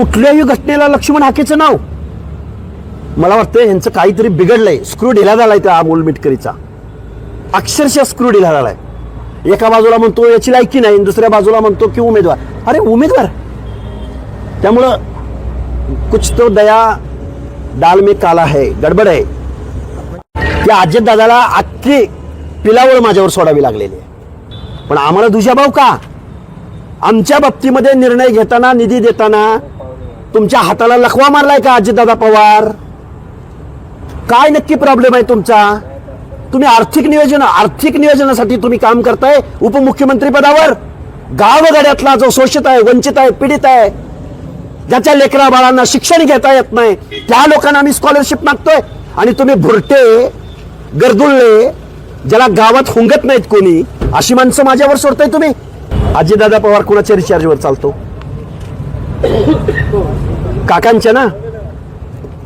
कुठल्याही घटनेला लक्ष्मण हाकेचं नाव. मला वाटतं ह्यांचं काहीतरी बिघडलंय. स्क्रू ढिला झालाय त्या अमोल मिटकरीचा. अक्षरशः स्क्रू ढिला झालाय. एका बाजूला म्हणतो याची लायकी नाही. दुसऱ्या बाजूला म्हणतो की उमेदवार. अरे उमेदवार? त्यामुळं कुछ तो दया डाल में काला है गडबड आहे. त्या अजित दादाला अख्खी पिलावळ माझ्यावर सोडावी लागलेली आहे. पण आम्हाला दुजाभाव का? आमच्या बाबतीमध्ये निर्णय घेताना निधी देताना तुमच्या हाताला लखवा मारलाय का अजितदादा पवार? काय नक्की प्रॉब्लेम आहे तुमचा? तुम्ही आर्थिक नियोजन आर्थिक नियोजनासाठी तुम्ही काम करताय उपमुख्यमंत्री पदावर. गावगड्यातला जो शोषित आहे वंचित आहे पीडित आहे ज्याच्या लेकरा बाळांना शिक्षण घेता येत नाही त्या लोकांना आम्ही स्कॉलरशिप मागतोय. आणि तुम्ही भुरटे गर्दुल्ले ज्याला गावात हुंगत नाहीत कोणी अशी माणसं माझ्यावर सोडताय तुम्ही. अजितदादा पवार कुणाच्या रिचार्जवर चालतो? काकांच्या ना?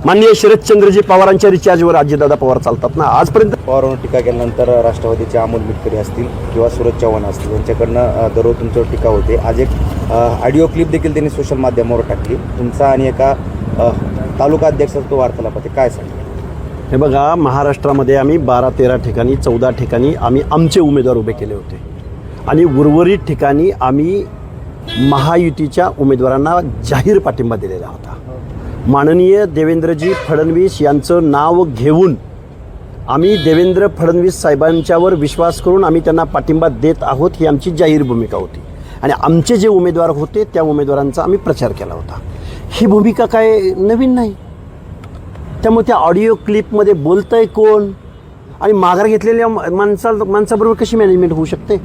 माननीय शरदचंद्रजी पवारांच्या रिचार्जवर अजितदादा पवार चालतात ना? आजपर्यंत पवारांवर टीका केल्यानंतर राष्ट्रवादीचे अमोल मिटकरी असतील किंवा सूरज चव्हाण असतील यांच्याकडनं दररोज तुमच्यावर टीका होते. आज एक ऑडिओ क्लिप देखील त्यांनी सोशल माध्यमावर टाकली. तुमचा आणि एका तालुका अध्यक्षाचा तो वार्तालाप आहे काय सांगितलं हे बघा महाराष्ट्रामध्ये आम्ही बारा तेरा ठिकाणी चौदा ठिकाणी आम्ही आमचे उमेदवार उभे केले होते. आणि उर्वरित ठिकाणी आम्ही महायुतीच्या उमेदवारांना जाहीर पाठिंबा दिलेला होता. माननीय देवेंद्रजी फडणवीस यांचं नाव घेऊन आम्ही देवेंद्र फडणवीस साहेबांच्यावर विश्वास करून आम्ही त्यांना पाठिंबा देत आहोत ही आमची जाहीर भूमिका होती. आणि आमचे जे उमेदवार होते त्या उमेदवारांचा आम्ही प्रचार केला होता. ही भूमिका काय नवीन नाही. त्यामुळे त्या ऑडिओ क्लिपमध्ये बोलतंय कोण? आणि माघार घेतलेल्या माणसा माणसाबरोबर कशी मॅनेजमेंट होऊ शकते?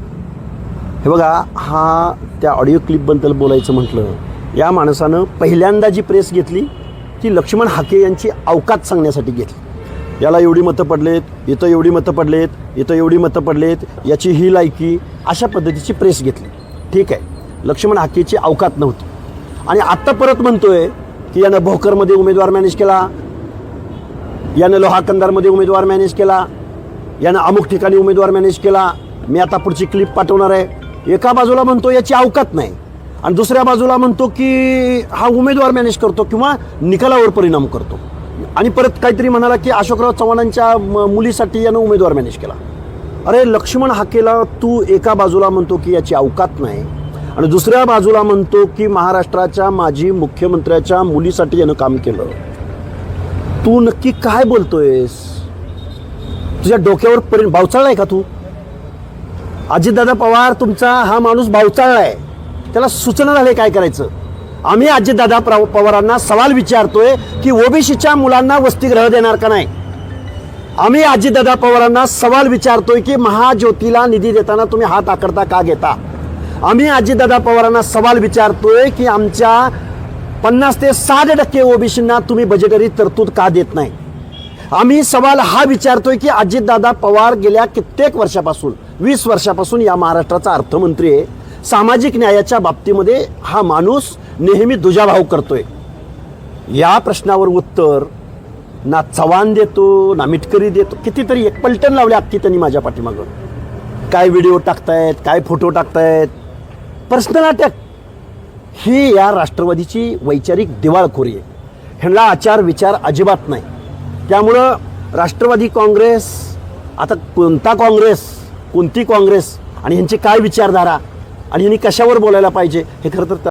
हे बघा हा त्या ऑडिओ क्लिपबद्दल बोलायचं म्हटलं या माणसानं पहिल्यांदा जी प्रेस घेतली ती लक्ष्मण हाके यांची अवकात सांगण्यासाठी घेतली. याला एवढी मतं पडलेत इथं एवढी मतं पडलेत इथं एवढी मतं पडलेत याची ही लायकी अशा पद्धतीची प्रेस घेतली. ठीक आहे लक्ष्मण हाकेची अवकात नव्हती. आणि आत्ता परत म्हणतोय की यानं भोकरमध्ये उमेदवार मॅनेज केला यानं लोहाकंदारमध्ये उमेदवार मॅनेज केला यानं अमुक ठिकाणी उमेदवार मॅनेज केला मी आता पुढची क्लिप पाठवणार आहे. एका बाजूला म्हणतो याची अवकात नाही आणि दुसऱ्या बाजूला म्हणतो की हा उमेदवार मॅनेज करतो किंवा निकालावर परिणाम करतो. आणि परत काहीतरी म्हणाला की अशोकराव चव्हाणांच्या मुलीसाठी यानं उमेदवार मॅनेज केला. अरे लक्ष्मण हाकेला तू एका बाजूला म्हणतो की याची अवकात नाही आणि दुसऱ्या बाजूला म्हणतो की महाराष्ट्राच्या माजी मुख्यमंत्र्याच्या मुलीसाठी यानं काम केलं. तू नक्की काय बोलतोयस? तुझ्या डोक्यावर परि आहे का तू? अजितदादा पवार तुमचा हा माणूस बावचाळलाय त्याला सूचना झाली काय करायचं? आम्ही अजितदादा प्र- पवारांना सवाल विचारतोय की ओबीसीच्या मुलांना वसतिगृह देणार का नाही? आम्ही अजितदादा पवारांना सवाल विचारतोय की महाज्योतीला निधी देताना तुम्ही हात आकडता का घेता? आम्ही अजितदादा पवारांना सवाल विचारतोय की आमच्या पन्नास ते साठ टक्के ओबीसींना तुम्ही बजेटरी तरतूद का देत नाही? आम्ही सवाल हा विचारतोय की अजितदादा पवार गेल्या कित्येक वर्षापासून वीस वर्षापासून या महाराष्ट्राचा अर्थमंत्री आहे. सामाजिक न्यायाच्या बाबतीमध्ये हा माणूस नेहमी दुजाभाव करतोय. या प्रश्नावर उत्तर ना चव्हाण देतो ना मिटकरी देतो कितीतरी एक पलटण लावले अख्खी त्यांनी माझ्या पाठीमागं. काय व्हिडिओ टाकतायत काय फोटो टाकतायत पर्सनल अटॅक ही या राष्ट्रवादीची वैचारिक दिवाळखोरी आहे. ह्यांना आचार विचार अजिबात नाही. त्यामुळं राष्ट्रवादी काँग्रेस आता कोणता काँग्रेस कोणती काँग्रेस आणि ह्यांची काय विचारधारा आणि यांनी कशावर बोलायला पाहिजे हे खरं तर